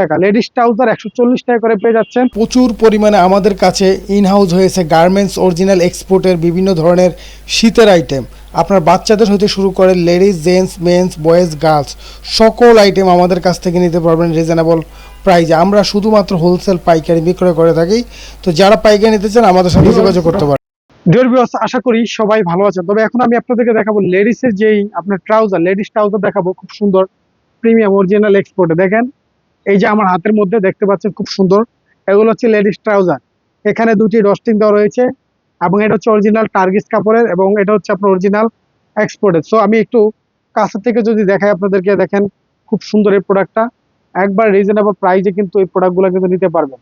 টাকা। Ladies trouser একশো চল্লিশ টাকা করে পেয়ে যাচ্ছেন। প্রচুর পরিমাণে আমাদের কাছে ইনহাউস হয়েছে গার্মেন্টস অরিজিনাল এক্সপোর্টের বিভিন্ন ধরনের শীতের আইটেম আপনার বাচ্চাদের হতে শুরু করে ladies gents mens boys girls সকল আইটেম আমাদের কাছ থেকে নিতে পারবেন রিজনেবল প্রাইজে আমরা শুধুমাত্র হোলসেল পাইকারি বিক্রয় করে থাকি। তো যারা পাইকারি নিতে চান আমাদের সাথে যোগাযোগ করতে পারেন। ডিয়ার ভিউয়ার্স আশা করি সবাই ভালো আছেন। তবে এখন আমি আপনাদেরকে দেখাবো লেডিসের যেই আপনার ট্রাউজার লেডিস ট্রাউজার দেখাবো। খুব সুন্দর প্রিমিয়াম অরিজিনাল এক্সপোর্টে দেখেন এই যে আমার হাতের মধ্যে দেখতে পাচ্ছেন খুব সুন্দর। এগুলো হচ্ছে লেডিস ট্রাউজার। এখানে দুটি রস্টিং দেওয়া রয়েছে এবং এটা হচ্ছে অরিজিনাল টার্গিস কাপড়ের এবং এটা হচ্ছে আপনার অরিজিনাল এক্সপোর্টের সো আমি একটু কাছে থেকে যদি দেখাই আপনাদেরকে, দেখেন খুব সুন্দর এই প্রোডাক্টটা একবার রিজনেবল প্রাইসে কিন্তু এই প্রোডাক্টগুলো কিন্তু নিতে পারবেন।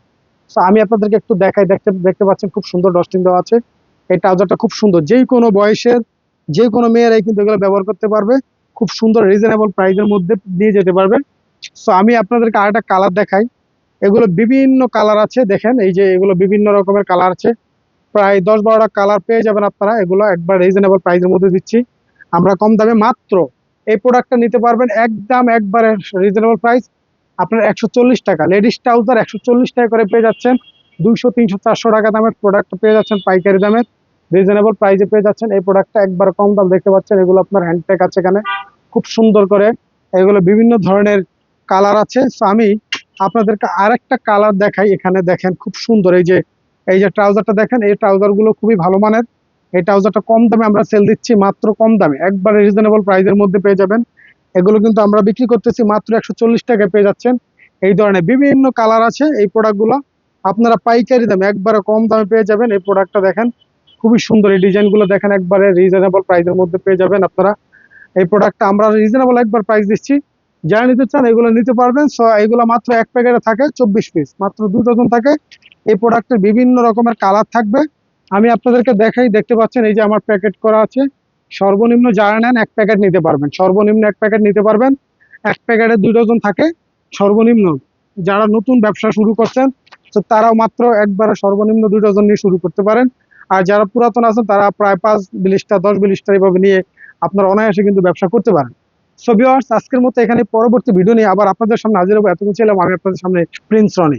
সো আমি আপনাদেরকে একটু দেখাই, দেখতে দেখতে পাচ্ছেন খুব সুন্দর ডস্টিং দেওয়া আছে। এই ট্রাউজারটা খুব সুন্দর। যে কোনো বয়সের, যে কোনো মেয়েরাই কিন্তু এগুলো ব্যবহার করতে পারবে। খুব সুন্দর রিজনেবল প্রাইসের মধ্যে নিয়ে যেতে পারবে। সো আমি আপনাদেরকে আরেকটা কালার দেখাই। এগুলো বিভিন্ন কালার আছে, দেখেন, এই যে এগুলো বিভিন্ন রকমের কালার আছে। প্রায় দশ বারোটা কালার পেয়ে যাবেন আপনারা। এগুলো একবার রিজনেবল প্রাইসের মধ্যে দিচ্ছি। আমরা কম দামে মাত্র এই প্রোডাক্টটা নিতে পারবেন একদম একবারে রিজনেবল প্রাইস আপনার একশো চল্লিশ টাকা। লেডিস ট্রাউজার একশো চল্লিশ টাকা করে পেয়ে যাচ্ছেন। দুইশো, তিনশো, চারশো টাকা দামের প্রোডাক্ট পেয়ে যাচ্ছেন পাইকারি দামের রিজনেবল প্রাইসে পেয়ে যাচ্ছেন। এই প্রোডাক্টটা একবার কম দাম দেখতে পাচ্ছেন। এগুলো আপনার হ্যান্ডটেক আছে এখানে। খুব সুন্দর করে। এগুলো বিভিন্ন ধরনের কালার আছে। সো আমি আপনাদেরকে আরেকটা কালার দেখাই। এখানে দেখেন খুব সুন্দর। এই যে এই যে ট্রাউজারটা দেখেন, এই ট্রাউজারগুলো খুবই ভালো মানের। এই ট্রাউজারটা কম দামে আমরা সেল দিচ্ছি, মাত্র কম দামে। একবারে রিজনেবল প্রাইসের মধ্যে পেয়ে যাবেন। এগুলো কিন্তু আমরা বিক্রি করতেছি মাত্র একশো চল্লিশ টাকায় পেয়ে যাচ্ছেন। এই ধরনের বিভিন্ন কালার আছে এই প্রোডাক্টগুলো আপনারা পাইকারি দামে একবারে কম দামে পেয়ে যাবেন এই প্রোডাক্টটা দেখেন। খুবই সুন্দর এই ডিজাইনগুলো দেখেন, একবারে রিজনেবল প্রাইসের মধ্যে পেয়ে যাবেন আপনারা। এই প্রোডাক্টটা আমরা রিজনেবল একবার প্রাইস দিচ্ছি। যারা নিতে চান, এগুলো নিতে পারবেন। এগুলো মাত্র এক প্যাকেটে থাকে, চব্বিশ পিস মাত্র দু ডজন থাকে। এই প্রোডাক্টের বিভিন্ন রকমের কালার থাকবে। আমি আপনাদেরকে দেখাই, দেখতে পাচ্ছেন, এই যে আমার প্যাকেট করা আছে। সর্বনিম্ন যারা নেন, এক প্যাকেট নিতে পারবেন। সর্বনিম্ন এক প্যাকেট নিতে পারবেন। এক প্যাকেটে দুই ডজন থাকে। সর্বনিম্ন যারা নতুন ব্যবসা শুরু করছেন, তো তারাও মাত্র একবারে সর্বনিম্ন দুই ডজন নিয়ে শুরু করতে পারেন। আর যারা পুরাতন আছেন, তারা প্রায় পাঁচ বিলিশটা, দশ বিলিশটা এইভাবে নিয়ে আপনার অনায়াসে কিন্তু ব্যবসা করতে পারেন। সো ভিউয়ার্স আজকের মতো এখানে পরবর্তী ভিডিও নিয়ে আবার আপনাদের সামনে হাজির হব। এতক্ষণ ছিলাম আমি আপনাদের সামনে প্রিন্স রনি